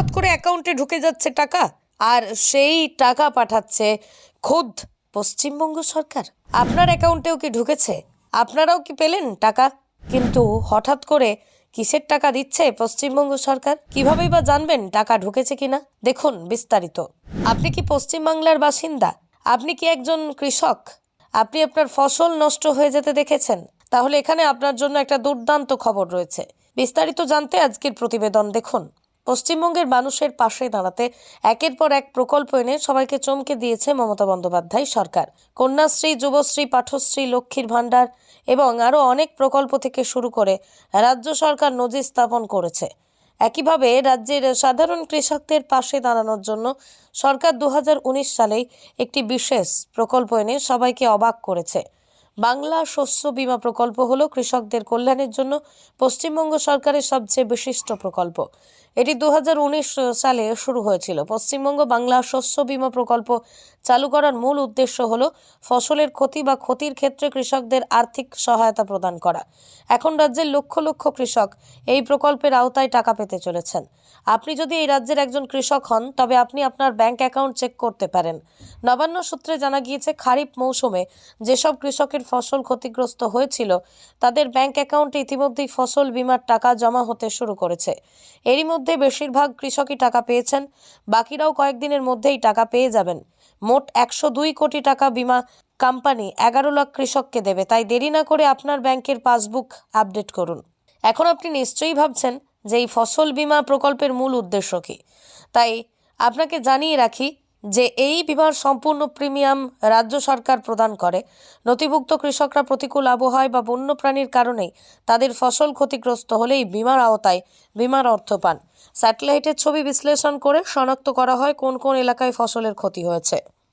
হঠাৎ করে অ্যাকাউন্টে ঢুকে যাচ্ছে টাকা আর সেই টাকা পাঠাচ্ছে খোদ পশ্চিমবঙ্গ সরকার। আপনার অ্যাকাউন্টেও কি ঢুকেছে? আপনারাও কি পেলেন টাকা? কিন্তু হঠাৎ করে কিসের টাকা দিচ্ছে পশ্চিমবঙ্গ সরকার? কিভাবেই বা জানবেন টাকা ঢুকেছে কিনা? দেখুন বিস্তারিত। আপনি কি পশ্চিমবাংলার বাসিন্দা? আপনি কি একজন কৃষক? আপনি আপনার ফসল নষ্ট হয়ে যেতে দেখেছেন? তাহলে এখানে আপনার জন্য একটা দুর্দান্ত খবর রয়েছে। বিস্তারিত জানতে আজকের প্রতিবেদন দেখুন। পশ্চিমবঙ্গের মানুষের পাশে দাঁড়াতে একের পর এক প্রকল্প এনে সবাইকে চমকে দিয়েছে মমতা বন্দ্যোপাধ্যায় সরকার। কন্যাশ্রী, যুবশ্রী, পাঠশ্রী, লক্ষ্মীর ভাণ্ডার এবং আরও অনেক প্রকল্প থেকে শুরু করে রাজ্য সরকার নজির স্থাপন করেছে। একইভাবে রাজ্যের সাধারণ কৃষকদের পাশে দাঁড়ানোর জন্য সরকার দু হাজার উনিশ সালেই একটি বিশেষ প্রকল্প এনে সবাইকে অবাক করেছে। বাংলা শস্য বীমা প্রকল্প হলো কৃষকদের কল্যাণের জন্য পশ্চিমবঙ্গ সরকারের সবচেয়ে বিশিষ্ট প্রকল্প। এটি দু হাজার উনিশ সালে শুরু হয়েছিল। পশ্চিমবঙ্গ বাংলা শস্য বীমা প্রকল্প চালু করার মূল উদ্দেশ্য হলো ফসলের ক্ষতি বা ক্ষতির ক্ষেত্রে কৃষকদের আর্থিক সহায়তা প্রদান করা। এখন রাজ্যের লক্ষ লক্ষ কৃষক এই প্রকল্পের আওতায় টাকা পেতে চলেছেন। আপনি যদি এই রাজ্যের একজন কৃষক হন, তবে আপনি আপনার ব্যাংক অ্যাকাউন্ট চেক করতে পারেন। নবান্ন সূত্রে জানা গিয়েছে, খারিফ মৌসুমে যেসব কৃষকের ফসল ক্ষতিগ্রস্ত হয়েছিল। তাদের ব্যাংক অ্যাকাউন্টে ইতিমধ্যেই ফসল বিমার টাকা জমা হতে শুরু করেছে। এরই মধ্যে বেশিরভাগ কৃষকই টাকা পেয়েছেন, বাকিরাও কয়েকদিনের মধ্যেই টাকা পেয়ে যাবেন। মোট একশো দুই কোটি টাকা বিমা কোম্পানি এগারো লাখ কৃষককে দেবে। তাই দেরি না করে আপনার ব্যাংকের পাসবুক আপডেট করুন। এখন আপনি নিশ্চয়ই ভাবছেন যে এই ফসল বীমা প্রকল্পের মূল উদ্দেশ্য কী? তাই আপনাকে জানিয়ে রাখি যে এই বিমার সম্পূর্ণ প্রিমিয়াম রাজ্য সরকার প্রদান করে। নথিভুক্ত কৃষকরা প্রতিকূল আবহাওয়ায় বা বন্যপ্রাণীর কারণেই তাদের ফসল ক্ষতিগ্রস্ত হলেই বিমার আওতায় বিমার অর্থ পান। স্যাটেলাইটের ছবি বিশ্লেষণ করে শনাক্ত করা হয় কোন কোন এলাকায় ফসলের ক্ষতি হয়েছে।